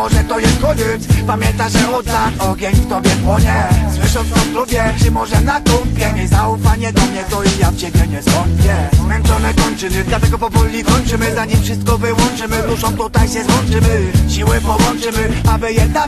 może to jest koniec Pamięta, że od lat ogień w tobie płonie Słysząc o klubie, czy może na kumpie Miej zaufanie do mnie, to i ja w ciebie nie zwątpię Zmęczone kończyny, dlatego powoli kończymy Zanim wszystko wyłączymy, duszą tutaj się złączymy Siły połączymy, aby jednak